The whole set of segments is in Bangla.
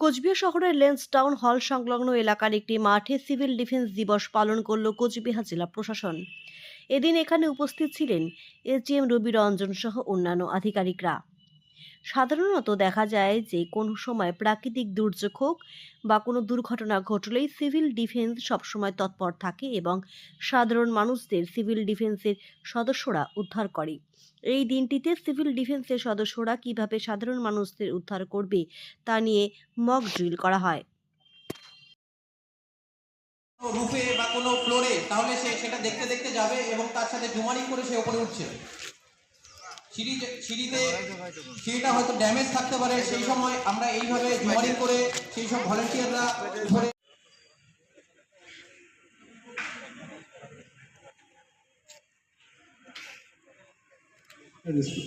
কোচবিহার শহরের লেন্স টাউন হল সংলগ্ন এলাকার একটি মাঠে সিভিল ডিফেন্স দিবস পালন করল কোচবিহার জেলা প্রশাসন। এদিন এখানে উপস্থিত ছিলেন এসডিএম রবি রঞ্জন সহ অন্যান্য আধিকারিকরা। সাধারণত দেখা যায় যে, কোনো সময় প্রাকৃতিক দুর্যোগ হোক বা কোনো দুর্ঘটনা ঘটলেই সিভিল ডিফেন্স সবসময় তৎপর থাকে এবং সাধারণ মানুষদের সিভিল ডিফেন্সের সদস্যরা উদ্ধার করে। এই দিনটিতে সিভিল ডিফেন্সের সদস্যরা কীভাবে সাধারণ মানুষদের উদ্ধার করবে তা নিয়ে মক ড্রিল করা হয়। রুফে বা কোনো ফ্লোরে তাহলে সে সেটা দেখতে দেখতে যাবে এবং তার সাথে জুমারি করে সে ওপরে উঠছে। সিঁড়িতে সিঁড়িটা হয়তো ড্যামেজ থাকতে পারে সেই সময় আমরা এইভাবে জুমারি করে সেই সব ভলেন্টিয়াররা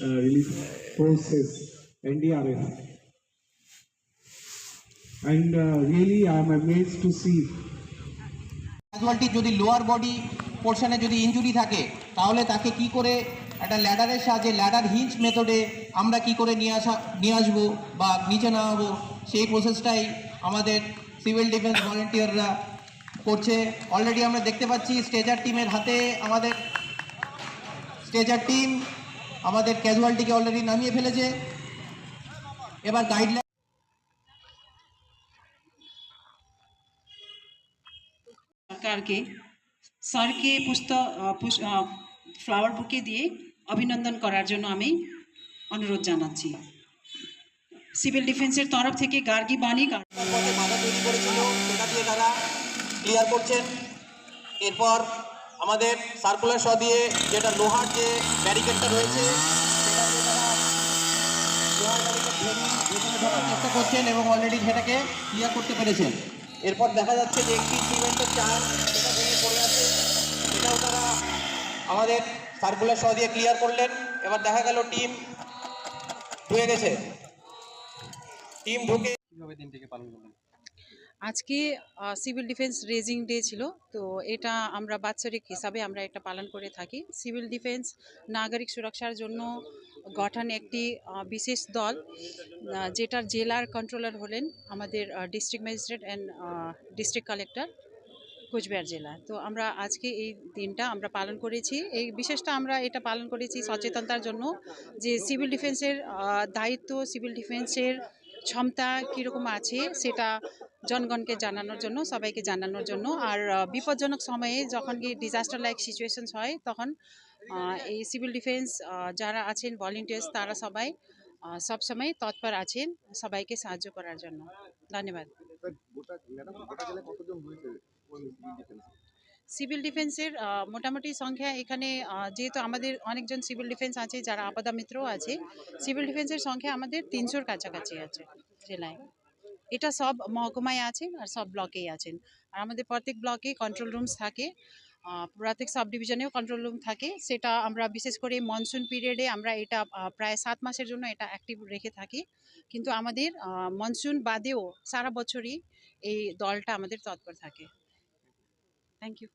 uh, relief forces, NDRF. And uh, really, I am amazed to see যদি লোয়ার বডি পোর্শনে যদি ইনজুরি থাকে তাহলে তাকে কি করে একটা ল্যাডারের সাহায্যে ল্যাডার হিঞ্চ মেথডে আমরা কি করে নিয়ে আসা, নিয়ে আসব বা নিচে নামাবো, সেই প্রসেসটাই আমাদের সিভিল ডিফেন্স ভলেন্টিয়াররা করছে। অলরেডি আমরা দেখতে পাচ্ছি স্টেজার টিমের হাতে আমাদের স্টেজার টিম আমাদের ক্যাজুয়ালিটিকে অলরেডি নামিয়ে ফেলেছে। এবার গাইডলাইন সরকারকে, স্যারকে পুস্তক ফ্লাওয়ার বুকে দিয়ে অভিনন্দন করার জন্য আমি অনুরোধ জানাচ্ছি। সিভিল ডিফেন্সের তরফ থেকে গার্গী বাণী দিয়ে তারা ক্লিয়ার করছেন। এরপর আমাদের সার্কুলার শ দিয়ে যেটা লোহার যে ব্যারিকেডটা রয়েছে চেষ্টা করছেন এবং অলরেডি সেটাকে ক্লিয়ার করতে পেরেছেন। এরপর দেখা যাচ্ছে যে একটি সিমেন্টের চার সেটা ভেঙে পড়ে আছে। সেটাও তারা আমাদের সার্কুলার শ দিয়ে ক্লিয়ার করলেন। এবার দেখা গেল টিম ঢুকে গেছে। টিম ঢুকে কীভাবে দিনটিকে পালন করলেন? আজকে সিভিল ডিফেন্স রেজিং ডে ছিল তো এটা আমরা বাৎসরিক হিসাবে আমরা এটা পালন করে থাকি। সিভিল ডিফেন্স নাগরিক সুরক্ষার জন্য গঠন একটি বিশেষ দল যেটার জেলার কন্ট্রোলার হলেন আমাদের district magistrate and district collector Cooch Behar জেলা। তো আমরা আজকে এই দিনটা আমরা পালন করেছি। এই বিশেষটা আমরা এটা পালন করেছি সচেতনতার জন্য যে সিভিল ডিফেন্সের দায়িত্ব, সিভিল ডিফেন্সের ক্ষমতা কীরকম আছে সেটা জনগণকে জানানোর জন্য, সবাইকে জানানোর জন্য। আর বিপজ্জনক সময়ে যখন কি ডিজাস্টার লাইক সিচুয়েশনস হয়, তখন এই সিভিল ডিফেন্স যারা আছেন ভলেন্টিয়ার্স তারা সবাই সবসময় তৎপর আছেন সবাইকে সাহায্য করার জন্য। ধন্যবাদ। সিভিল ডিফেন্সের মোটামুটি সংখ্যা এখানে যেহেতু আমাদের অনেকজন সিভিল ডিফেন্স আছে, যারা আপাদা মিত্র আছে সিভিল ডিফেন্সের সংখ্যা আমাদের তিনশোর কাছাকাছি আছে জেলায় এটা সব মহকুমায় আছেন আর সব ব্লকেই আছেন। আর আমাদের প্রত্যেক ব্লকে কন্ট্রোল রুমস থাকে প্রত্যেক সাব ডিভিশনেও কন্ট্রোল রুম থাকে। সেটা আমরা বিশেষ করে মনসুন পিরিয়ডে আমরা এটা প্রায় সাত মাসের জন্য এটা অ্যাক্টিভ রেখে থাকি। কিন্তু আমাদের মনসুন বাদেও সারা বছরই এই দলটা আমাদের তৎপর থাকে। Thank you.